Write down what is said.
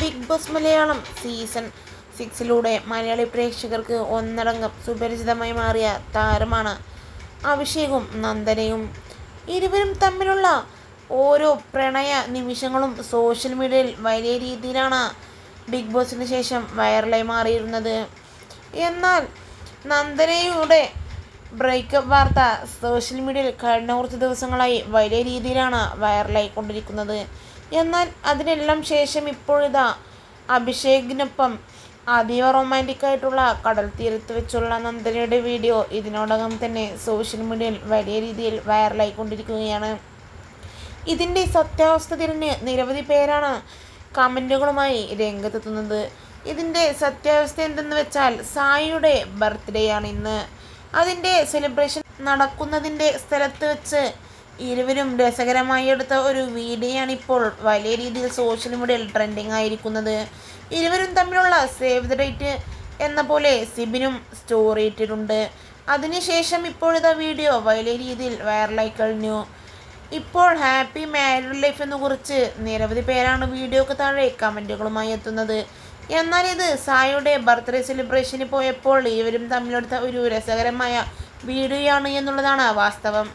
Big Boss Malayalam season സിക്സിലൂടെ മലയാളി പ്രേക്ഷകർക്ക് ഒന്നടങ്കം സുപരിചിതമായി മാറിയ താരമാണ് അഭിഷേകും നന്ദനയും. ഇരുവരും തമ്മിലുള്ള ഓരോ പ്രണയ നിമിഷങ്ങളും സോഷ്യൽ മീഡിയയിൽ വലിയ രീതിയിലാണ് ബിഗ് ബോസിന് ശേഷം വൈറലായി മാറിയിരുന്നത്. എന്നാൽ നന്ദനയുടെ ബ്രേക്കപ്പ് വാർത്ത സോഷ്യൽ മീഡിയയിൽ കഴിഞ്ഞ കുറച്ച് ദിവസങ്ങളായി വലിയ രീതിയിലാണ് വൈറലായിക്കൊണ്ടിരിക്കുന്നത്. എന്നാൽ അതിനെല്ലാം ശേഷം ഇപ്പോഴിതാ അഭിഷേകിനൊപ്പം അതീവ റൊമാന്റിക് ആയിട്ടുള്ള കടൽ തീരത്ത് വെച്ചുള്ള നന്ദനയുടെ വീഡിയോ ഇതിനോടകം തന്നെ സോഷ്യൽ മീഡിയയിൽ വലിയ രീതിയിൽ വൈറലായിക്കൊണ്ടിരിക്കുകയാണ്. ഇതിന്റെ സത്യാവസ്ഥ തിരിഞ്ഞ് നിരവധി പേരാണ് കമന്റുകളുമായി രംഗത്തെത്തുന്നത്. ഇതിന്റെ സത്യാവസ്ഥ എന്തെന്ന് വെച്ചാൽ സായിയുടെ ബർത്ത്ഡേ ആണ് ഇന്ന്. അതിന്റെ സെലിബ്രേഷൻ നടക്കുന്നതിന്റെ സ്ഥലത്ത് വെച്ച് ഇരുവരും രസകരമായി എടുത്ത ഒരു വീഡിയോയാണ് ഇപ്പോൾ വലിയ രീതിയിൽ സോഷ്യൽ മീഡിയയിൽ ട്രെൻഡിങ് ആയിരിക്കുന്നത്. ഇരുവരും തമ്മിലുള്ള സേവ് ദ ഡേറ്റ് എന്ന പോലെ സിബിനും സ്റ്റോറി ഇട്ടിട്ടുണ്ട്. അതിനുശേഷം ഇപ്പോഴത്തെ വീഡിയോ വലിയ രീതിയിൽ വൈറലായി കഴിഞ്ഞു. ഇപ്പോൾ ഹാപ്പി മാരീഡ് ലൈഫ് എന്ന് കുറിച്ച് നിരവധി പേരാണ് വീഡിയോക്ക് താഴെ കമന്റുകളുമായി എത്തുന്നത്. എന്നാൽ ഇത് സായുടെ ബർത്ത്ഡേ സെലിബ്രേഷന് പോയപ്പോൾ ഇവരും തമ്മിലെടുത്ത ഒരു രസകരമായ വീഡിയോയാണ് എന്നുള്ളതാണ് വാസ്തവം.